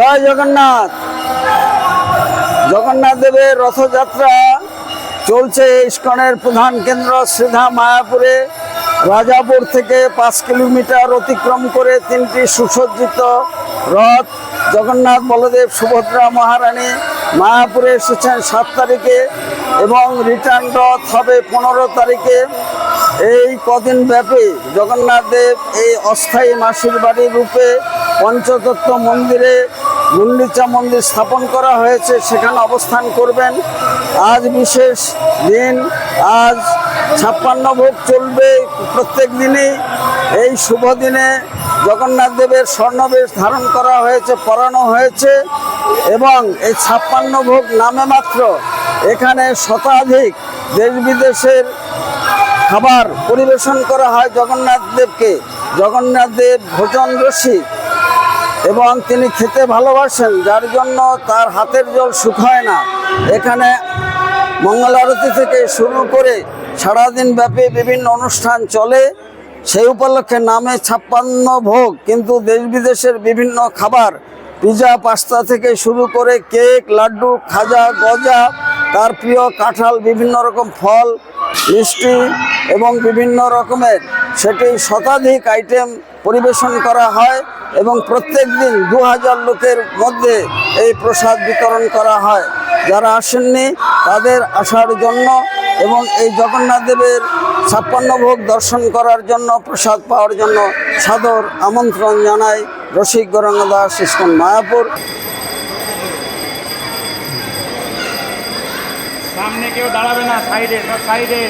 জয় জগন্নাথ। জগন্নাথ দেবের রথযাত্রা চলছে ইস্কনের প্রধান কেন্দ্র শ্রীধা মায়াপুরে। রাজাপুর থেকে পাঁচ কিলোমিটার অতিক্রম করে তিনটি সুসজ্জিত রথ। জগন্নাথ বলদেব সুভদ্রা মহারানী মায়াপুরে এসেছেন সাত তারিখে এবং রিটার্ন রথ হবে পনেরো তারিখে। এই কদিন ব্যাপী জগন্নাথ দেব এই অস্থায়ী মাসির বাড়ি রূপে পঞ্চতত্ত্ব মন্দিরে গুন্ডিচা মন্দির স্থাপন করা হয়েছে, সেখানে অবস্থান করবেন। আজ বিশেষ দিন, আজ ছাপ্পান্ন ভোগ চলবে প্রত্যেক দিনই। এই শুভ দিনে জগন্নাথ দেবের স্বর্ণবেশ ধারণ করা হয়েছে, পরানো হয়েছে, এবং এই ছাপ্পান্ন ভোগ নামে মাত্র এখানে শতাধিক দেশ বিদেশের খাবার পরিবেশন করা হয় জগন্নাথ দেবকে। জগন্নাথ দেব ভোজন রসিক। এবং তিনি খেতে ভালোবাসেন, যার জন্য তার হাতের জল শুকায় না। এখানে মঙ্গল আরতি থেকে শুরু করে সারাদিন ব্যাপী বিভিন্ন অনুষ্ঠান চলে। সেই উপলক্ষে নামে ছাপ্পান্ন ভোগ, কিন্তু দেশ বিদেশের বিভিন্ন খাবার, পিজা, পাস্তা থেকে শুরু করে কেক, লাড্ডু, খাজা, গজা, তার প্রিয় কাঁঠাল, বিভিন্ন রকম ফল, মিষ্টি এবং বিভিন্ন রকমের সেটি শতাধিক আইটেম পরিবেশন করা হয় এবং প্রত্যেক দিন দু হাজার লোকের মধ্যে এই প্রসাদ বিতরণ করা হয়। যারা আসেননি, তাদের আসার জন্য এবং এই জগন্নাথ দেবের ছাপ্পান্ন ভোগ দর্শন করার জন্য, প্রসাদ পাওয়ার জন্য সাদর আমন্ত্রণ জানাই রসিক গৌরাঙ্গ দাস ইস্কন মায়াপুর। সামনে কেউ দাঁড়াবে না, সাইডে সাইডে।